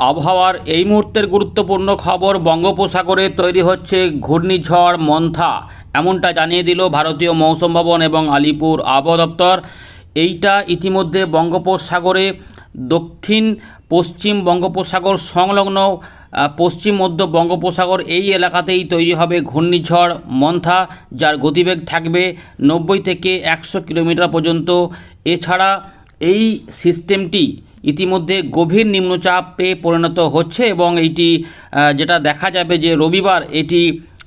আবহাওয়ার এই মুহূর্তের গুরুত্বপূর্ণ খবর বঙ্গোপসাগরে তৈরি হচ্ছে ঘূর্ণিঝড় মন্থা। এমনটা জানিয়ে দিল ভারতীয় মৌসুম ভবন এবং আলিপুর আবহাওয়া দপ্তর। এইটা ইতিমধ্যে বঙ্গোপসাগরে দক্ষিণ, পশ্চিম বঙ্গোপসাগর সংলগ্ন পশ্চিম, মধ্য বঙ্গোপসাগর এই এলাকাতেই তৈরি হবে ঘূর্ণিঝড় মন্থা, যার গতিবেগ থাকবে নব্বই থেকে একশো কিলোমিটার পর্যন্ত। এছাড়া এই সিস্টেমটি ইতিমধ্যে গভীর নিম্নচাপে পরিণত হচ্ছে এবং আহ, যেটা দেখা যাবে যে রবিবার এটি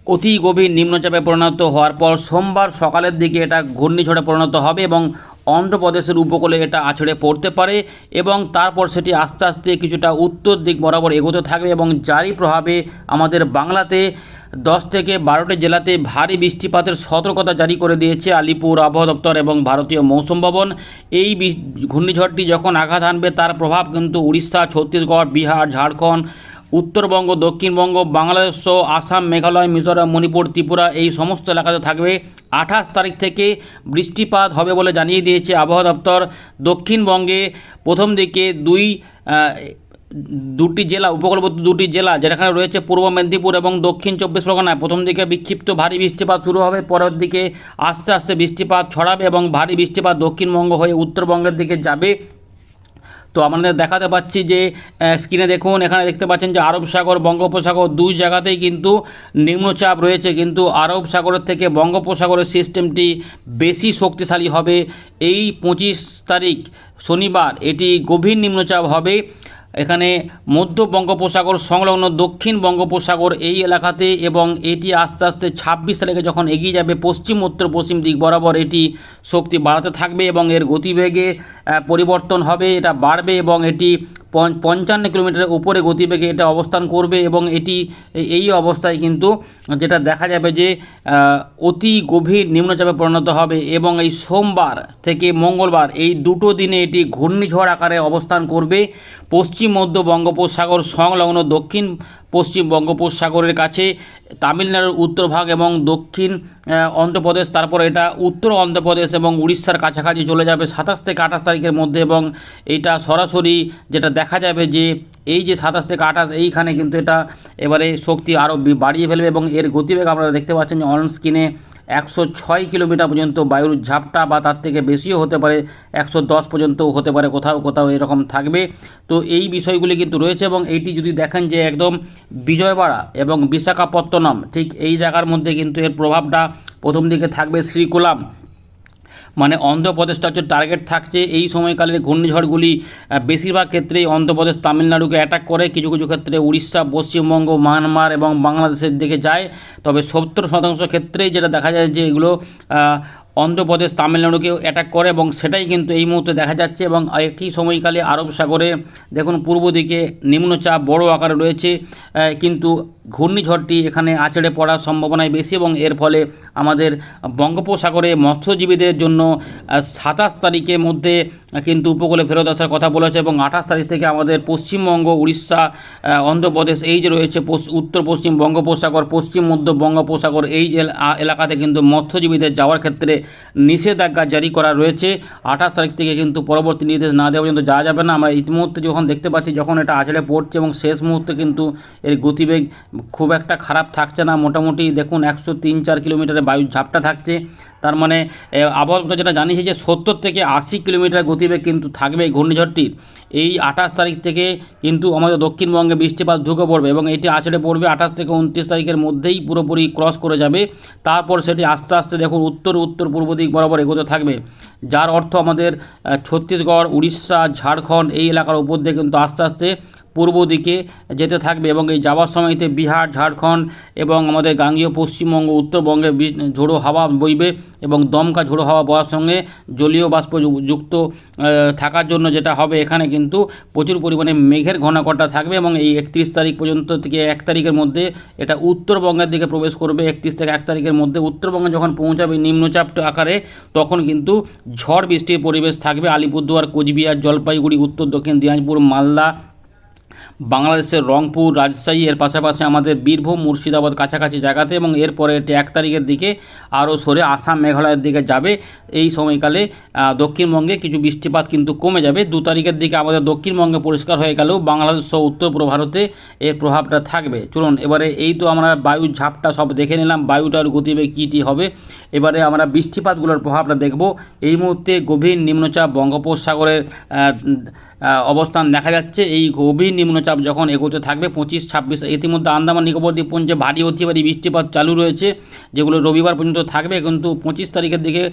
অতি গভীর নিম্নচাপে পরিণত হওয়ার পর সোমবার সকালের দিকে এটা ঘূর্ণিঝড়ে পরিণত হবে এবং অন্ধ্রপ্রদেশের উপকূলে এটা আছড়ে পড়তে পারে এবং তারপর সেটি আস্তে আস্তে কিছুটা উত্তর দিক বরাবর এগোতে থাকবে এবং জারি প্রভাবে আমাদের বাংলাতে দশ থেকে বারোটি জেলাতে ভারী বৃষ্টিপাতের সতর্কতা জারি করে দিয়েছে আলিপুর আবহাওয়া দপ্তর এবং ভারতীয় মৌসুম ভবন। এই ঘূর্ণিঝড়টি যখন আঘাত আনবে তার প্রভাব কিন্তু উড়িষ্যা, ছত্তিশগড়, বিহার, ঝাড়খণ্ড, উত্তরবঙ্গ, দক্ষিণবঙ্গ, বাংলাদেশ সহ আসাম, মেঘালয়, মিজোরাম, মণিপুর, ত্রিপুরা এই সমস্ত এলাকাতে থাকবে। আঠাশ তারিখ থেকে বৃষ্টিপাত হবে বলে জানিয়ে দিয়েছে আবহাওয়া দপ্তর। দক্ষিণবঙ্গে প্রথম দিকে দুই দুটি জেলা, উপকূলবর্তী দুটি জেলা যেখানে রয়েছে পূর্ব মেদিনীপুর এবং দক্ষিণ চব্বিশ পরগনায়। প্রথম দিকে বিক্ষিপ্ত ভারী বৃষ্টিপাত শুরু হবে, পরের দিকে আস্তে আস্তে বৃষ্টিপাত ছড়াবে এবং ভারী বৃষ্টিপাত দক্ষিণবঙ্গ হয়ে উত্তরবঙ্গের দিকে যাবে। তো আমাদের দেখাতে পাচ্ছি যে স্ক্রিনে দেখুন, এখানে দেখতে পাচ্ছেন যে আরব সাগর, বঙ্গোপসাগর দুই জায়গাতেই কিন্তু নিম্নচাপ রয়েছে। কিন্তু আরব সাগরের থেকে বঙ্গোপসাগরের সিস্টেমটি বেশি শক্তিশালী হবে। এই পঁচিশ তারিখ শনিবার এটি গভীর নিম্নচাপ হবে। এখানে মধ্য বঙ্গোপসাগর সংলগ্ন দক্ষিণ বঙ্গোপসাগর এই এলাকাতে এবং এটি আস্তে আস্তে ছাব্বিশ তারিখে যখন এগিয়ে যাবে পশ্চিম, উত্তর, পশ্চিম দিক বরাবর এটি শক্তি বাড়াতে থাকবে এবং এর গতিবেগে পরিবর্তন হবে, এটা বাড়বে এবং এটি পঞ্চ- পঞ্চান্ন কিলোমিটারের উপরে গতিবেগে এটা অবস্থান করবে এবং এটি এই অবস্থায় কিন্তু যেটা দেখা যাবে যে অতি গভীর নিম্নচাপে পরিণত হবে এবং এই সোমবার থেকে মঙ্গলবার এই দুটো দিনে এটি ঘূর্ণিঝড় আকারে অবস্থান করবে। পশ্চিম মধ্য বঙ্গোপসাগর সংলগ্ন দক্ষিণ পশ্চিম বঙ্গোপসাগরের কাছে, তামিলনাড়ুর উত্তর ভাগ এবং দক্ষিণ অন্ধ্রপ্রদেশ, তারপর এটা উত্তর অন্ধ্রপ্রদেশ এবং উড়িষ্যার কাছাকাছি চলে যাবে সাতাশ থেকে আঠাশ তারিখের মধ্যে এবং এটা সরাসরি যেটা দেখা যাবে যে এই যে সাতাশ থেকে আঠাশ, এইখানে কিন্তু এটা এবারে শক্তি আরও বাড়িয়ে ফেলবে এবং এর গতিবেগ আপনারা দেখতে পাচ্ছেন যে অন স্ক্রিনে একশো ছয় কিলোমিটার পর্যন্ত বায়ুর ঝাপটা বা তার থেকে বেশিও হতে পারে, একশো দশ পর্যন্তও হতে পারে, কোথাও কোথাও এরকম থাকবে। তো এই বিষয়গুলি কিন্তু রয়েছে এবং এইটি যদি দেখেন যে একদম বিজয়বাড়া এবং বিশাখাপত্তনম, ঠিক এই জায়গার মধ্যে কিন্তু এর প্রভাবটা প্রথম দিকে থাকবে শ্রীকুলাম। মানে অন্ধ্রপ্রদেশটা হচ্ছে টার্গেট থাকছে এই সময়কালের ঘূর্ণিঝড়গুলি বেশিরভাগ ক্ষেত্রেই অন্ধ্রপ্রদেশ, তামিলনাড়ুকে অ্যাটাক করে, কিছু কিছু ক্ষেত্রে উড়িষ্যা, পশ্চিমবঙ্গ, মায়ানমার এবং বাংলাদেশের দিকে যায়। তবে সত্তর শতাংশ ক্ষেত্রেই যেটা দেখা যায় যে এগুলো অন্ধ্রপ্রদেশ, তামিলনাড়ুকেও অ্যাটাক করে এবং সেটাই কিন্তু এই মুহূর্তে দেখা যাচ্ছে এবং একই সময়কালে আরব সাগরে, দেখুন পূর্ব দিকে নিম্নচাপ বড় আকারে রয়েছে কিন্তু ঘূর্ণিঝড়টি এখানে আছড়ে পড়ার সম্ভাবনাই বেশি এবং এর ফলে আমাদের বঙ্গোপসাগরে মৎস্যজীবীদের জন্য সাতাশ তারিখের মধ্যে কিন্তু উপকূলে ফেরত আসার কথা বলেছে এবং আঠাশ তারিখ থেকে আমাদের পশ্চিমবঙ্গ, উড়িষ্যা অন্ধ্রপ্রদেশ, এই যে রয়েছে উত্তর পশ্চিম বঙ্গোপসাগর, পশ্চিম মধ্য বঙ্গোপসাগর, এই এলাকাতে কিন্তু মৎস্যজীবীদের যাওয়ার ক্ষেত্রে নিষেধাজ্ঞা জারি করা রয়েছে। আঠাশ তারিখ থেকে কিন্তু পরবর্তী নির্দেশ না দেওয়া পর্যন্ত যাওয়া যাবে না। আমরা মুহূর্তে যখন দেখতে পাচ্ছি যখন এটা আছড়ে পড়ছে এবং শেষ মুহূর্তে কিন্তু এর গতিবেগ খুব একটা খারাপ থাকছে না। মোটামুটি দেখুন, একশো তিন চার কিলোমিটারে বায়ুর ঝাপটা থাকছে। তার মানে আবহাওয়া যেটা জানিয়েছে যে সত্তর থেকে আশি কিলোমিটার গতিবেগ কিন্তু থাকবে এই ঘূর্ণিঝড়টির। এই আঠাশ তারিখ থেকে কিন্তু আমাদের দক্ষিণবঙ্গে বৃষ্টিপাত ঢুকে পড়বে এবং এটি আছড়ে পড়বে আঠাশ থেকে উনত্রিশ তারিখের মধ্যেই পুরোপুরি ক্রস করে যাবে। তারপর সেটি আস্তে আস্তে দেখুন, উত্তর উত্তর, পূর্ব দিক বরাবর এগোতে থাকবে। যার অর্থ আমাদের ছত্তিশগড়, উড়িষ্যা, ঝাড়খণ্ড এই এলাকার উপর দিয়ে কিন্তু আস্তে আস্তে পূর্ব দিকে যেতে থাকবে এবং এই যাওয়ার সময়তে বিহার, ঝাড়খণ্ড এবং আমাদের গাঙ্গীয় পশ্চিমবঙ্গ উত্তরবঙ্গে ঝোড়ো হাওয়া বইবে এবং দমকা ঝোড়ো হাওয়া বওয়ার সঙ্গে জলীয় বাষ্প যুক্ত থাকার জন্য যেটা হবে এখানে কিন্তু প্রচুর পরিমাণে মেঘের ঘনঘটা থাকবে এবং এই একত্রিশ তারিখ পর্যন্ত থেকে এক তারিখের মধ্যে এটা উত্তরবঙ্গের দিকে প্রবেশ করবে। একত্রিশ থেকে এক তারিখের মধ্যে উত্তরবঙ্গে যখন পৌঁছাবে নিম্নচাপ আকারে, তখন কিন্তু ঝড় বৃষ্টির পরিবেশ থাকবে। আলিপুরদুয়ার, কোচবিহার, জলপাইগুড়ি, উত্তর দক্ষিণ দিনাজপুর, মালদা বাংলাদেশের রংপুর, রাজশাহী, এর পাশাপাশি আমাদের বীরভূম, মুর্শিদাবাদ কাছাকাছি জায়গাতে এবং এরপরে এটি এক তারিখের দিকে আরও সরে আসাম, মেঘালয়ের দিকে যাবে। এই সময়কালে দক্ষিণবঙ্গে কিছু বৃষ্টিপাত কিন্তু কমে যাবে। দু তারিখের দিকে আমাদের দক্ষিণবঙ্গে পরিষ্কার হয়ে গেলেও বাংলাদেশ সহ উত্তর পূর্ব ভারতে এর প্রভাবটা থাকবে। চলুন, এবারে এই তো আমরা বায়ুর ঝাপটা সব দেখে নিলাম, বায়ুটার গতিবেগ কীটি হবে। এবারে আমরা বৃষ্টিপাতগুলোর প্রভাবটা দেখব। এই মুহূর্তে গভীর নিম্নচাপ বঙ্গোপসাগরের অবস্থান দেখা যাচ্ছে। এই গভীর নিম্নচাপ যখন এগোতে থাকবে, পঁচিশ, ছাব্বিশ, ইতিমধ্যে আন্দামান নিকোবর দ্বীপপুঞ্জে ভারী অতি ভারী বৃষ্টিপাত চালু রয়েছে, যেগুলো রবিবার পর্যন্ত থাকবে, কিন্তু পঁচিশ তারিখের দিকে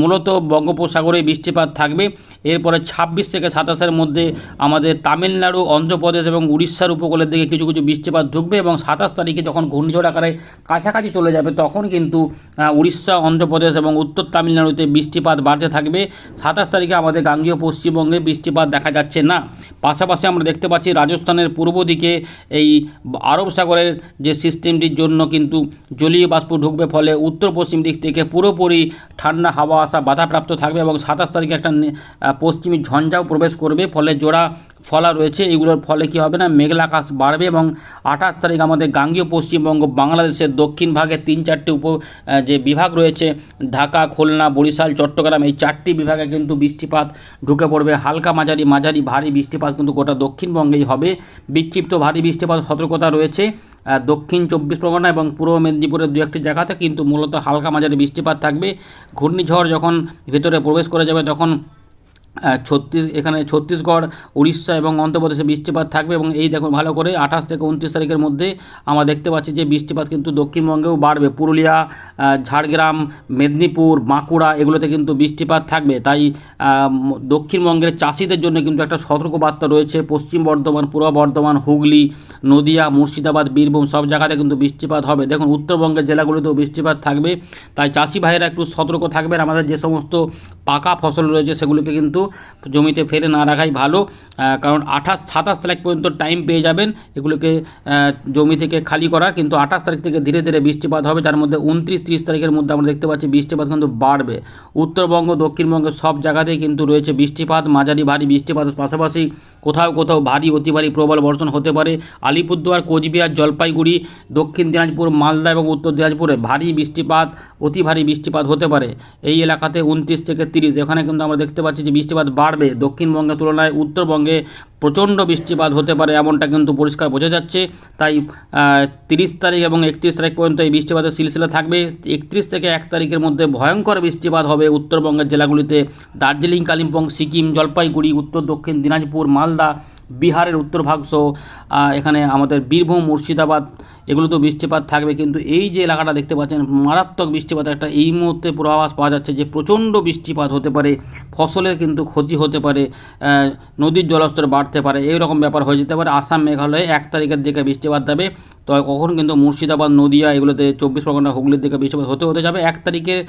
মূলত বঙ্গোপসাগরে বৃষ্টিপাত থাকবে। এরপরে ছাব্বিশ থেকে সাতাশের মধ্যে আমাদের তামিলনাড়ু, অন্ধ্রপ্রদেশ এবং উড়িষ্যার উপকূলের দিকে কিছু কিছু বৃষ্টিপাত ঢুকবে এবং সাতাশ তারিখে যখন ঘূর্ণিঝড় আকারে কাছাকাছি চলে যাবে, তখন কিন্তু উড়িষ্যা, অন্ধ্রপ্রদেশ এবং উত্তর তামিলনাড়ুতে বৃষ্টিপাত বাড়তে থাকবে। সাতাশ তারিখে আমাদের গাঙ্গীয় পশ্চিমবঙ্গে বৃষ্টিপাত দেখা যাচ্ছে। না। পাশাপাশি আমরা দেখতে পাচ্ছি রাজস্থানের পূর্ব দিকে এই আরব সাগরের যে সিস্টেমটির জন্য কিন্তু জলীয় বাষ্প ঢুকবে ফলে উত্তর পশ্চিম দিক থেকে পুরোপুরি ঠান্ডা হাওয়া আসা বাধাপ্রাপ্ত থাকবে এবং সাতাশ তারিখে একটা পশ্চিমী ঝঞ্ঝাও প্রবেশ করবে। ফলে জোড়া ফলা রয়েছে। এগুলোর ফলে কি হবে না? মেঘলা আকাশ বাড়বে এবং আঠাশ তারিখ আমাদের গাঙ্গীয় পশ্চিমবঙ্গ, বাংলাদেশের দক্ষিণ ভাগে তিন চারটি উপ যে বিভাগ রয়েছে, ঢাকা, খুলনা, বরিশাল, চট্টগ্রাম, এই চারটি বিভাগে কিন্তু বৃষ্টিপাত ঢুকে পড়বে। হালকা মাঝারি মাঝারি ভারী বৃষ্টিপাত কিন্তু গোটা দক্ষিণবঙ্গেই হবে। বিক্ষিপ্ত ভারী বৃষ্টিপাত সতর্কতা রয়েছে দক্ষিণ চব্বিশ পরগনা এবং পূর্ব মেদিনীপুরের দু একটি জায়গাতে, কিন্তু মূলত হালকা মাঝারি বৃষ্টিপাত থাকবে। ঘূর্ণিঝড় যখন ভেতরে প্রবেশ করে যাবে, তখন আহ, ছত্তিশ এখানে ছত্তিশগড় উড়িষ্যা এবং অন্ধ্রপ্রদেশে বৃষ্টিপাত থাকবে এবং এই দেখুন ভালো করে আঠাশ থেকে উনত্রিশ তারিখের মধ্যে আমরা দেখতে পাচ্ছি যে বৃষ্টিপাত কিন্তু দক্ষিণবঙ্গেও বাড়বে। পুরুলিয়া ঝাড়গ্রাম মেদিনীপুর বাঁকুড়া এগুলোতে কিন্তু বৃষ্টিপাত থাকবে। তাই দক্ষিণবঙ্গের চাষিদের জন্য কিন্তু একটা সতর্কবার্তা রয়েছে। পশ্চিম বর্ধমান পূর্ব বর্ধমান হুগলি নদিয়া মুর্শিদাবাদ বীরভূম সব জায়গাতে কিন্তু বৃষ্টিপাত হবে। দেখুন উত্তরবঙ্গের জেলাগুলিতেও বৃষ্টিপাত থাকবে। তাই চাষি ভাইয়েরা একটু সতর্ক থাকবেন। আমাদের যে সমস্ত পাকা ফসল রয়েছে সেগুলোকে কিন্তু জমিতে ফেলে না রাখাই ভালো কারণ আঠাশ, সাতাশ তারিখ পর্যন্ত টাইম পেয়ে যাবেন এগুলোকে জমি থেকে খালি করার, কিন্তু আঠাশ তারিখ থেকে ধীরে ধীরে বৃষ্টিপাত হবে, যার মধ্যে উনত্রিশ, ত্রিশ তারিখের মধ্যে আমরা দেখতে পাচ্ছি বৃষ্টিপাত কিন্তু বাড়বে। উত্তরবঙ্গ দক্ষিণবঙ্গের সব জায়গাতেই কিন্তু রয়েছে বৃষ্টিপাত, মাঝারি ভারী বৃষ্টিপাতের পাশাপাশি কোথাও কোথাও ভারী, অতি ভারী প্রবল বর্ষণ হতে পারে। আলিপুরদুয়ার, কোচবিহার, জলপাইগুড়ি, দক্ষিণ দিনাজপুর, মালদা এবং উত্তর দিনাজপুরে ভারী বৃষ্টিপাত, অতি ভারী বৃষ্টিপাত হতে পারে। এই এলাকাতে উনত্রিশ থেকে তিরিশ, এখানে কিন্তু আমরা দেখতে পাচ্ছি যে বৃষ্টিপাত বাড়বে। দক্ষিণবঙ্গের তুলনায় উত্তরবঙ্গে প্রচণ্ড বৃষ্টিপাত হতে পারে এমনটা কিন্তু পরিষ্কার বোঝা যাচ্ছে। তাই তিরিশ তারিখ এবং একত্রিশ তারিখ পর্যন্ত এই বৃষ্টিপাতের সিলসিলা থাকবে। একত্রিশ থেকে এক তারিখের মধ্যে ভয়ঙ্কর বৃষ্টিপাত হবে উত্তরবঙ্গের জেলাগুলিতে। দার্জিলিং, কালিম্পং, সিকিম, জলপাইগুড়ি, উত্তর দক্ষিণ, দিনাজপুর, মালদা, বিহারের উত্তরভাগ সহ এখানে আমাদের বীরভূম, মুর্শিদাবাদ এগুলোতেও বৃষ্টিপাত থাকবে, কিন্তু এই যে এলাকাটা দেখতে পাচ্ছেন, মারাত্মক বৃষ্টিপাত একটা এই মুহূর্তে পূর্বাভাস পাওয়া যাচ্ছে যে প্রচণ্ড বৃষ্টিপাত হতে পারে, ফসলের কিন্তু ক্ষতি হতে পারে নদীর জলস্তর বাড়তে পারে এই রকম ব্যাপার হয়ে যেতে পারে। আসাম মেঘালয়ে এক তারিখের দিকে বৃষ্টিপাত দেবে তো কখন কিন্তু মুর্শিদাবাদ, নদিয়া, এগুলোতে চব্বিশ পরগনা, হুগলির দিকে বৃষ্টিপাত হতে হতে যাবে, এক তারিখের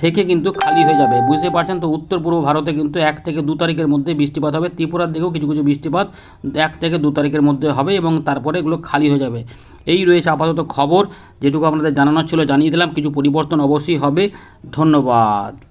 থেকে কিন্তু খালি হয়ে যাবে। বুঝতে পারছেন তো, উত্তর পূর্ব ভারতে কিন্তু এক থেকে দু তারিখের মধ্যে বৃষ্টিপাত হবে, ত্রিপুরার দিকেও কিছু কিছু বৃষ্টিপাত এক থেকে দু তারিখের মধ্যে হবে এবং তারপরে এগুলো খালি হয়ে যাবে। এই রয়েছে আপাতত খবর, যেটুকু আপনাদের জানানোর ছিল, জানিয়ে দিলাম। কিছু পরিবর্তন অবশ্যই হবে। ধন্যবাদ।